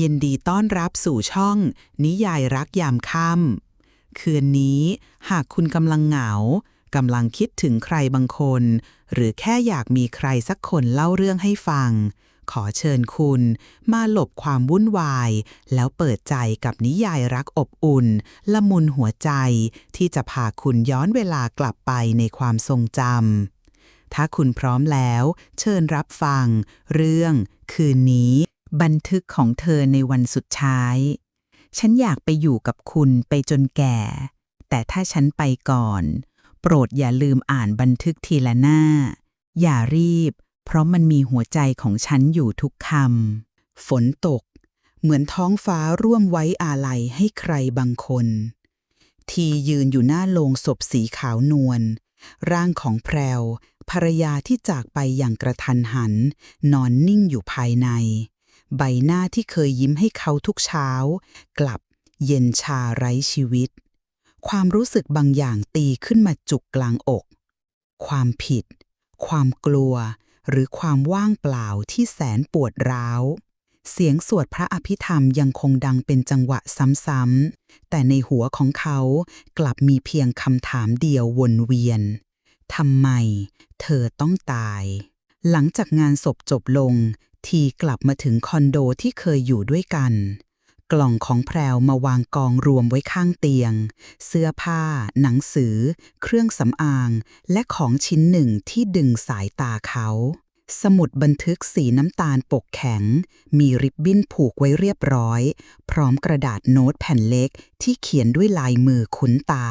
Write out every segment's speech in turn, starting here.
ยินดีต้อนรับสู่ช่อง นิยายรักยามค่ำคืนนี้หากคุณกำลังเหงากำลังคิดถึงใครบางคน หรือแค่อยากมีใครสักคนเล่าเรื่องให้ฟัง ขอเชิญคุณมาหลบความวุ่นวาย แล้วเปิดใจกับนิยายรักอบอุ่น ละมุนหัวใจ ที่จะพาคุณย้อนเวลากลับไปในความทรงจำถ้าคุณพร้อมแล้ว เชิญรับฟัง เรื่อง คืนนี้ บันทึกของเธอในวันสุดท้าย ฉันอยากไปอยู่กับคุณไปจนแก่ แต่ถ้าฉันไปก่อน โปรดอย่าลืมอ่านบันทึกทีละหน้า อย่ารีบ เพราะมันมีหัวใจของฉันอยู่ทุกคำ ฝนตก เหมือนท้องฟ้าร่วมไว้อาลัยให้ใครบางคน ทียืนอยู่หน้าโลงศพสีขาวนวล ร่างของแพรวภรรยาที่จากไปอย่างกระทันหัน นอนนิ่งอยู่ภายใน ใบหน้าที่เคยยิ้มให้เขาทุกเช้า กลับเย็นชาไร้ชีวิต ความรู้สึกบางอย่างตีขึ้นมาจุกกลางอก ความผิด ความกลัว หรือความว่างเปล่าที่แสนปวดร้าว เสียงสวดพระอภิธรรมยังคงดังเป็นจังหวะซ้ำๆ แต่ในหัวของเขากลับมีเพียงคำถามเดียววนเวียนทำไม เธอต้องตาย หลังจากงานศพจบลง ทีกลับมาถึงคอนโดที่เคยอยู่ด้วยกัน กล่องของแพรวมาวางกองรวมไว้ข้างเตียง เสื้อผ้า หนังสือ เครื่องสำอาง และของชิ้นหนึ่งที่ดึงสายตาเขา สมุดบันทึกสีน้ำตาลปกแข็ง มีริบบิ้นผูกไว้เรียบร้อย พร้อมกระดาษโน้ตแผ่นเล็กที่เขียนด้วยลายมือคุ้นตา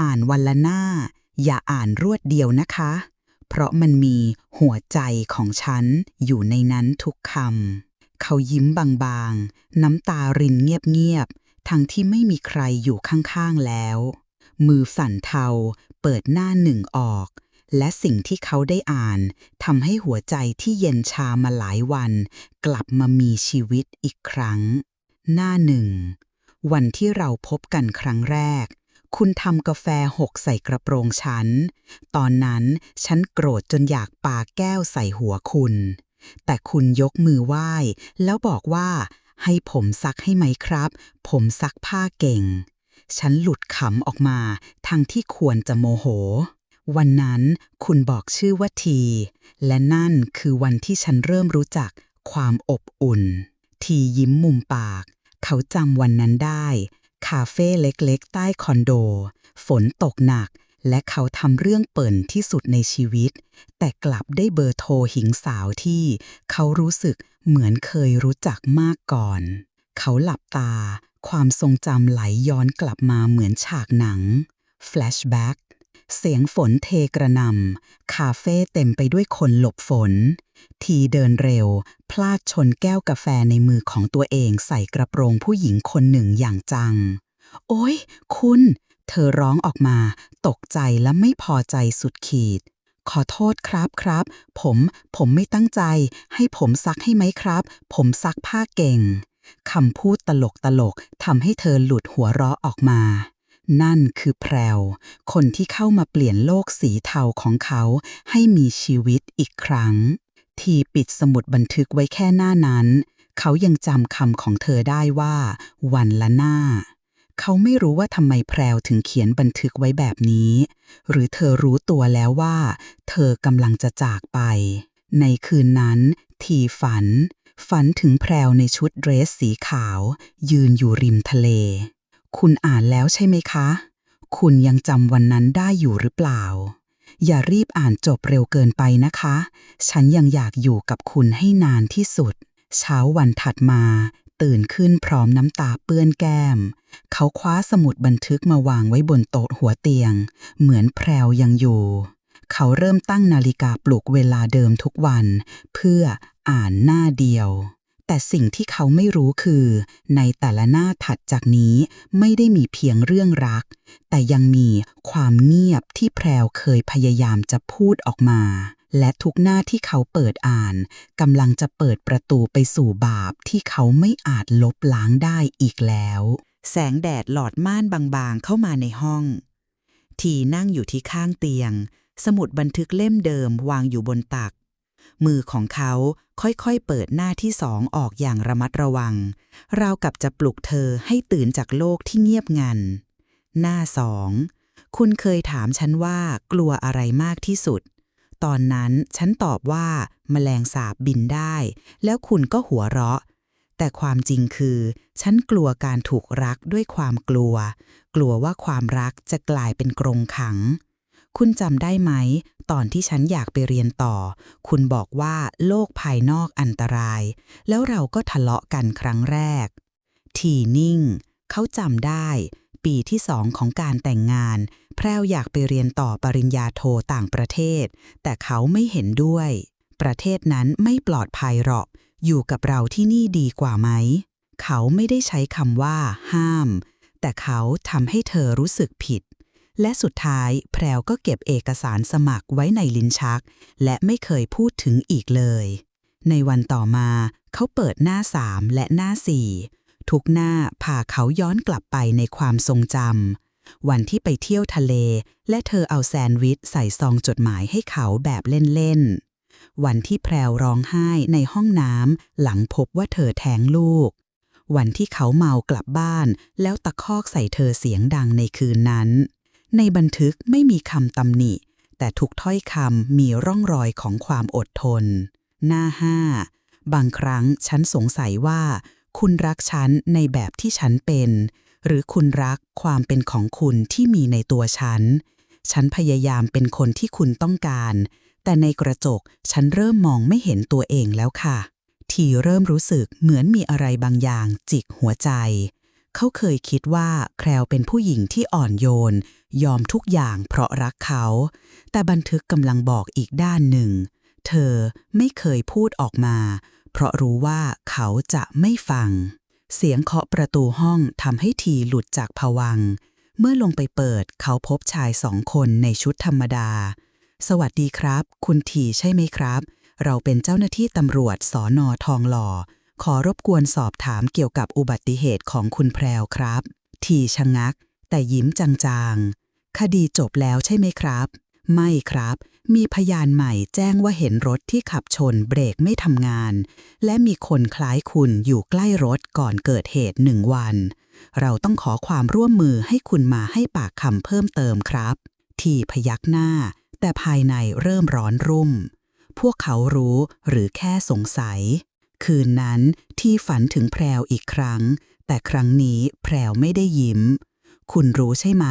อ่านวันละหน้า อย่าอ่านรวดเดียวนะคะ เพราะมันมีหัวใจของฉันอยู่ในนั้นทุกคำ เขายิ้มบางๆ น้ำตารินเงียบๆ ทั้งที่ไม่มีใครอยู่ข้างๆแล้ว มือสั่นเทาเปิดหน้าหนึ่งออก และสิ่งที่เขาได้อ่านทำให้หัวใจที่เย็นชามาหลายวัน กลับมามีชีวิตอีกครั้ง หน้าหนึ่งวันที่เราพบกันครั้งแรก คุณทำกาแฟหกใส่กระโปรงฉัน ตอนนั้นฉันโกรธจนอยากปาแก้วใส่หัวคุณ แต่คุณยกมือไหว้ แล้วบอกว่า ให้ผมซักให้ไหมครับ ผมซักผ้าเก่ง ฉันหลุดขำออกมา ทั้งที่ควรจะโมโห วันนั้นคุณบอกชื่อว่าที และนั่นคือวันที่ฉันเริ่มรู้จักความอบอุ่น ทียิ้มมุมปาก เขาจำวันนั้นได้ คาเฟ่เล็กๆ ใต้คอนโด ฝนตกหนัก และเขาทำเรื่องเปิ่นที่สุดในชีวิต แต่กลับได้เบอร์โทรหญิงสาวที่เขารู้สึกเหมือนเคยรู้จักมากก่อน เขาหลับตา ความทรงจำไหลย้อนกลับมาเหมือนฉากหนัง Flashback เสียงฝนเทกระนำคาเฟ่เต็มไปด้วยคนหลบฝน ทีเดินเร็ว พลาดชนแก้วกาแฟในมือของตัวเองใส่กระโปรงผู้หญิงคนหนึ่งอย่างจัง โอ๊ยคุณ เธอร้องออกมา ตกใจและไม่พอใจสุดขีด ขอโทษครับครับ ผม ผมไม่ตั้งใจ ให้ผมซักให้ไหมครับ ผมซักผ้าเก่งคำพูดตลกตลกทำให้เธอหลุดหัวเราะออกมา นั่นคือแพรว คนที่เข้ามาเปลี่ยนโลกสีเทาของเขาให้มีชีวิตอีกครั้ง ทีปิดสมุดบันทึกไว้แค่หน้านั้น เขายังจำคำของเธอได้ว่า วันละหน้า เขาไม่รู้ว่าทำไมแพรวถึงเขียนบันทึกไว้แบบนี้ หรือเธอรู้ตัวแล้วว่า เธอกำลังจะจากไป ในคืนนั้น ทีฝัน ฝันถึงแพรวในชุดเดรสสีขาว ยืนอยู่ริมทะเล คุณอ่านแล้วใช่ไหมคะ คุณยังจำวันนั้นได้อยู่หรือเปล่า อย่ารีบอ่านจบเร็วเกินไปนะคะ ฉันยังอยากอยู่กับคุณให้นานที่สุด เช้าวันถัดมา ตื่นขึ้นพร้อมน้ำตาเปื้อนแก้ม เขาคว้าสมุดบันทึกมาวางไว้บนโต๊ะหัวเตียง เหมือนแพรวยังอยู่ เขาเริ่มตั้งนาฬิกาปลุกเวลาเดิมทุกวัน เพื่ออ่านหน้าเดียว แต่สิ่งที่เขาไม่รู้คือ ในแต่ละหน้าถัดจากนี้ไม่ได้มีเพียงเรื่องรัก แต่ยังมีความเงียบที่แพรวเคยพยายามจะพูดออกมา และทุกหน้าที่เขาเปิดอ่านกำลังจะเปิดประตูไปสู่บาปที่เขาไม่อาจลบล้างได้อีกแล้ว แสงแดดหลอดม่านบางๆเข้ามาในห้อง ทีนั่งอยู่ที่ข้างเตียง สมุดบันทึกเล่มเดิมวางอยู่บนตัก มือของเขาค่อยๆเปิดหน้าที่สองออกอย่างระมัดระวัง ราวกับจะปลุกเธอให้ตื่นจากโลกที่เงียบงัน หน้าสองคุณเคยถามฉันว่ากลัวอะไรมากที่สุด ตอนนั้นฉันตอบว่า แมลงสาบบินได้ แล้วคุณก็หัวเราะ แต่ความจริงคือ ฉันกลัวการถูกรักด้วยความกลัว กลัวว่าความรักจะกลายเป็นกรงขัง คุณจำได้ไหม ตอนที่ฉันอยากไปเรียนต่อ คุณบอกว่าโลกภายนอกอันตราย แล้วเราก็ทะเลาะกันครั้งแรก ทีนิ่ง เขาจำได้ ปีที่สองของการแต่งงาน แพรวอยากไปเรียนต่อปริญญาโทต่างประเทศ แต่เขาไม่เห็นด้วย ประเทศนั้นไม่ปลอดภัยหรอก อยู่กับเราที่นี่ดีกว่าไหม เขาไม่ได้ใช้คำว่า ห้าม แต่เขาทำให้เธอรู้สึกผิด และสุดท้ายแพรวก็เก็บเอกสารสมัครไว้ในลิ้นชัก และไม่เคยพูดถึงอีกเลย ในวันต่อมาเขาเปิดหน้าสามและหน้าสี่ทุกหน้าพาเขาย้อนกลับไปในความทรงจำวันที่ไปเที่ยวทะเล และเธอเอาแซนด์วิชใส่ซองจดหมายให้เขาแบบเล่นๆ วันที่แพรวร้องไห้ในห้องน้ำหลังพบว่าเธอแท้งลูก วันที่เขาเมากลับบ้านแล้วตะคอกใส่เธอเสียงดังในคืนนั้น ในบันทึกไม่มีคำตำหนิ แต่ทุกถ้อยคำมีร่องรอยของความอดทน หน้าห้า บางครั้งฉันสงสัยว่า คุณรักฉันในแบบที่ฉันเป็น หรือคุณรักความเป็นของคุณที่มีในตัวฉัน ฉันพยายามเป็นคนที่คุณต้องการ แต่ในกระจกฉันเริ่มมองไม่เห็นตัวเองแล้วค่ะ ทีเริ่มรู้สึกเหมือนมีอะไรบางอย่างจิกหัวใจ เขาเคยคิดว่าแคลวเป็นผู้หญิงที่อ่อนโยน ยอมทุกอย่างเพราะรักเขา แต่บันทึกกำลังบอกอีกด้านหนึ่ง เธอไม่เคยพูดออกมา เพราะรู้ว่าเขาจะไม่ฟัง เสียงเคาะประตูห้องทำให้ทีหลุดจากผวัง เมื่อลงไปเปิดเขาพบชายสองคนในชุดธรรมดา สวัสดีครับ คุณทีใช่ไหมครับ เราเป็นเจ้าหน้าที่ตำรวจสอนอทองหล่อ ขอรบกวนสอบถามเกี่ยวกับอุบัติเหตุของคุณแพรวครับ ทีชะงัก แต่ยิ้มจางๆ คดีจบแล้วใช่ไหมครับ ไม่ครับ มีพยานใหม่แจ้งว่าเห็นรถที่ขับชนเบรกไม่ทำงาน และมีคนคล้ายคุณอยู่ใกล้รถก่อนเกิดเหตุหนึ่งวัน เราต้องขอความร่วมมือให้คุณมาให้ปากคำเพิ่มเติมครับ ทีพยักหน้า แต่ภายในเริ่มร้อนรุ่ม พวกเขารู้หรือแค่สงสัย คืนนั้นที่ฝันถึงแพรวอีกครั้งแต่ครั้งนี้แพรวไม่ได้ยิ้ม คุณรู้ใช่ไหม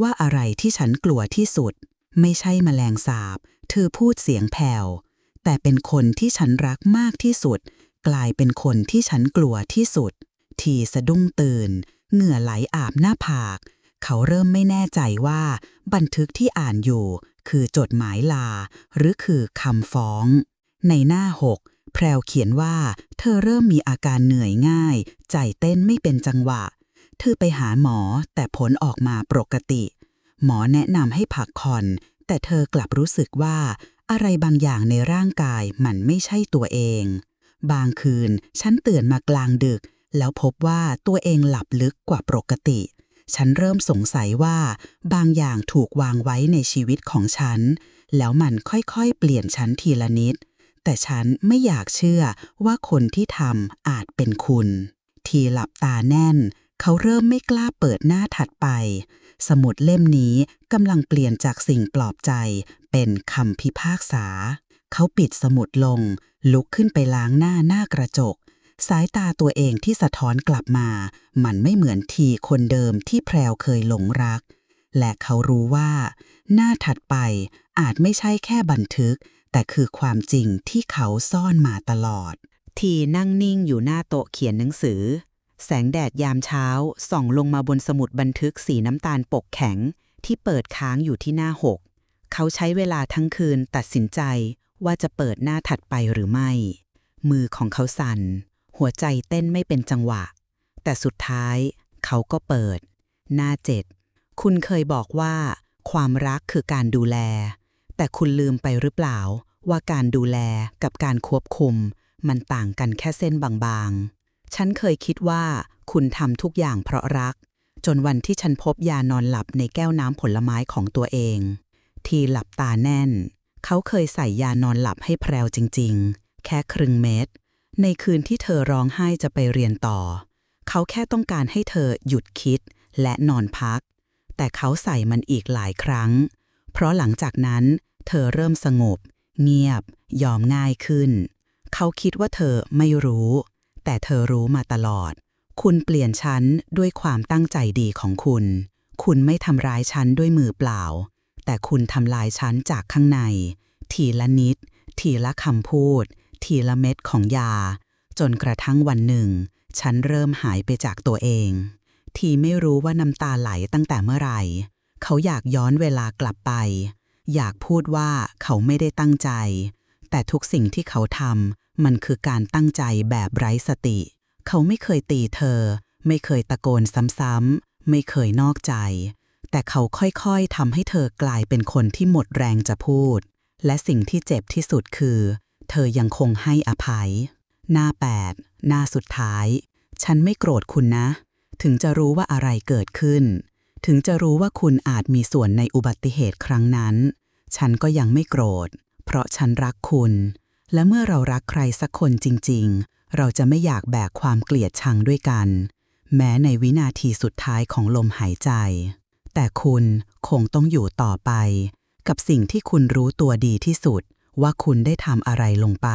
ว่าอะไรที่ฉันกลัวที่สุด ไม่ใช่แมลงสาบ เธอพูดเสียงแผ่ว แต่เป็นคนที่ฉันรักมากที่สุด กลายเป็นคนที่ฉันกลัวที่สุด ทีสะดุ้งตื่น เหงื่อไหลอาบหน้าผาก เขาเริ่มไม่แน่ใจว่า บันทึกที่อ่านอยู่ คือจดหมายลา หรือคือคำฟ้อง ในหน้าหกแพรวเขียนว่า เธอเริ่มมีอาการเหนื่อยง่าย ใจเต้นไม่เป็นจังหวะ เธอไปหาหมอแต่ผลออกมาปกติ หมอแนะนำให้พักผ่อน แต่เธอกลับรู้สึกว่า อะไรบางอย่างในร่างกายมันไม่ใช่ตัวเอง บางคืนฉันตื่นมากลางดึก แล้วพบว่าตัวเองหลับลึกกว่าปกติ ฉันเริ่มสงสัยว่า บางอย่างถูกวางไว้ในชีวิตของฉัน แล้วมันค่อยๆ เปลี่ยนฉันทีละนิด แต่ฉันไม่อยากเชื่อว่าคนที่ทำอาจเป็นคุณ ทีหลับตาแน่น เขาเริ่มไม่กล้าเปิดหน้าถัดไป สมุดเล่มนี้กำลังเปลี่ยนจากสิ่งปลอบใจ เป็นคำพิพากษา เขาปิดสมุดลง ลุกขึ้นไปล้างหน้าหน้ากระจก สายตาตัวเองที่สะท้อนกลับมา มันไม่เหมือนทีคนเดิมที่แพรวเคยหลงรัก และเขารู้ว่า หน้าถัดไปอาจไม่ใช่แค่บันทึก แต่คือความจริงที่เขาซ่อนมาตลอด ทีนั่งนิ่งอยู่หน้าโต๊ะเขียนหนังสือ แสงแดดยามเช้า ส่องลงมาบนสมุดบันทึกสีน้ำตาลปกแข็ง ที่เปิดค้างอยู่ที่หน้าหก เขาใช้เวลาทั้งคืนตัดสินใจว่าจะเปิดหน้าถัดไปหรือไม่ มือของเขาสั่น หัวใจเต้นไม่เป็นจังหวะ แต่สุดท้ายเขาก็เปิด หน้าเจ็ด คุณเคยบอกว่า ความรักคือการดูแล แต่คุณลืมไปหรือเปล่า ว่าการดูแลกับการควบคุม มันต่างกันแค่เส้นบางๆ ฉันเคยคิดว่าคุณทำทุกอย่างเพราะรัก จนวันที่ฉันพบยานอนหลับในแก้วน้ำผลไม้ของตัวเอง ทีหลับตาแน่น เขาเคยใส่ยานอนหลับให้แพรวจริง ๆ แค่ครึ่งเม็ดในคืนที่เธอร้องไห้จะไปเรียนต่อ เขาแค่ต้องการให้เธอหยุดคิดและนอนพัก แต่เขาใส่มันอีกหลายครั้ง เพราะหลังจากนั้น เธอเริ่มสงบ เงียบ ยอมง่ายขึ้น เขาคิดว่าเธอไม่รู้ แต่เธอรู้มาตลอด คุณเปลี่ยนฉันด้วยความตั้งใจดีของคุณ คุณไม่ทำร้ายฉันด้วยมือเปล่า แต่คุณทำลายฉันจากข้างใน ทีละนิด ทีละคำพูด ทีละเม็ดของยา จนกระทั่งวันหนึ่ง ฉันเริ่มหายไปจากตัวเอง ทีไม่รู้ว่าน้ำตาไหลตั้งแต่เมื่อไหร่ เขาอยากย้อนเวลากลับไป อยากพูดว่าเขาไม่ได้ตั้งใจ แต่ทุกสิ่งที่เขาทำมันคือการตั้งใจแบบไร้สติ เขาไม่เคยตีเธอ ไม่เคยตะโกนซ้ำๆไม่เคยนอกใจ แต่เขาค่อยๆทำให้เธอกลายเป็นคนที่หมดแรงจะพูด และสิ่งที่เจ็บที่สุดคือ เธอยังคงให้อภัย หน้าแปดหน้าสุดท้าย ฉันไม่โกรธคุณนะ ถึงจะรู้ว่าอะไรเกิดขึ้น ถึงจะรู้ว่าคุณอาจมีส่วนในอุบัติเหตุครั้งนั้น ฉันก็ยังไม่โกรธ เพราะฉันรักคุณ และเมื่อเรารักใครสักคนจริง ๆ เราจะไม่อยากแบกความเกลียดชังด้วยกัน แม้ในวินาทีสุดท้ายของลมหายใจ แต่คุณคงต้องอยู่ต่อไป กับสิ่งที่คุณรู้ตัวดีที่สุด ว่าคุณได้ทำอะไรลงไป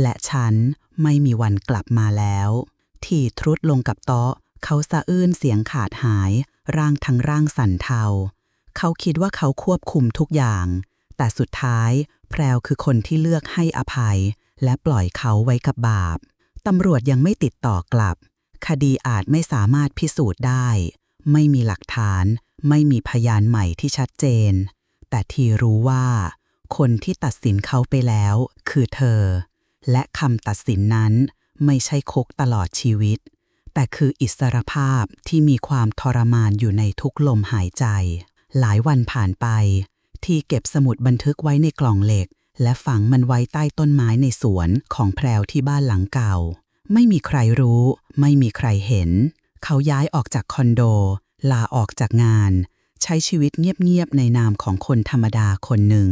และฉันไม่มีวันกลับมาแล้ว ที่ทรุดลงกับโต๊ะ เขาสะอื้นเสียงขาดหาย ร่างทั้งร่างสั่นเทา เขาคิดว่าเขาควบคุมทุกอย่าง แต่สุดท้ายแพรวคือคนที่เลือกให้อภัย และปล่อยเขาไว้กับบาป ตำรวจยังไม่ติดต่อกลับ คดีอาจไม่สามารถพิสูจน์ได้ ไม่มีหลักฐาน ไม่มีพยานใหม่ที่ชัดเจน แต่ทีรู้ว่า คนที่ตัดสินเขาไปแล้ว คือเธอ และคำตัดสินนั้นไม่ใช่คุกตลอดชีวิต แต่คืออิสรภาพที่มีความทรมานอยู่ในทุกลมหายใจ หลายวันผ่านไป ที่เก็บสมุดบันทึกไว้ในกล่องเหล็ก และฝังมันไว้ใต้ต้นไม้ในสวนของแพรวที่บ้านหลังเก่า ไม่มีใครรู้ ไม่มีใครเห็น เขาย้ายออกจากคอนโด ลาออกจากงาน ใช้ชีวิตเงียบๆในนามของคนธรรมดาคนหนึ่ง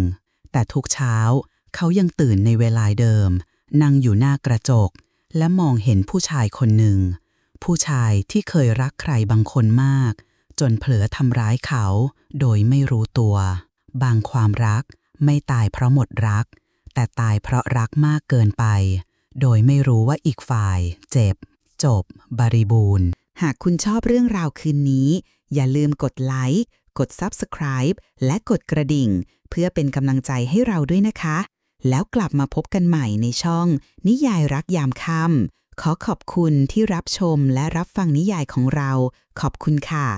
แต่ทุกเช้า เขายังตื่นในเวลาเดิม นั่งอยู่หน้ากระจก และมองเห็นผู้ชายคนหนึ่ง ผู้ชายที่เคยรักใครบางคนมากจนเผลอทำร้ายเขาโดยไม่รู้ตัว บางความรักไม่ตายเพราะหมดรัก แต่ตายเพราะรักมากเกินไป โดยไม่รู้ว่าอีกฝ่าย เจ็บ จบ บริบูรณ์ หากคุณชอบเรื่องราวคืนนี้ อย่าลืมกดไลค์ กด Subscribe และกดกระดิ่ง เพื่อเป็นกำลังใจให้เราด้วยนะคะ แล้วกลับมาพบกันใหม่ในช่อง นิยายรักยามค่ำขอขอบคุณที่รับชมและรับฟังนิยายของเรา ขอบคุณค่ะ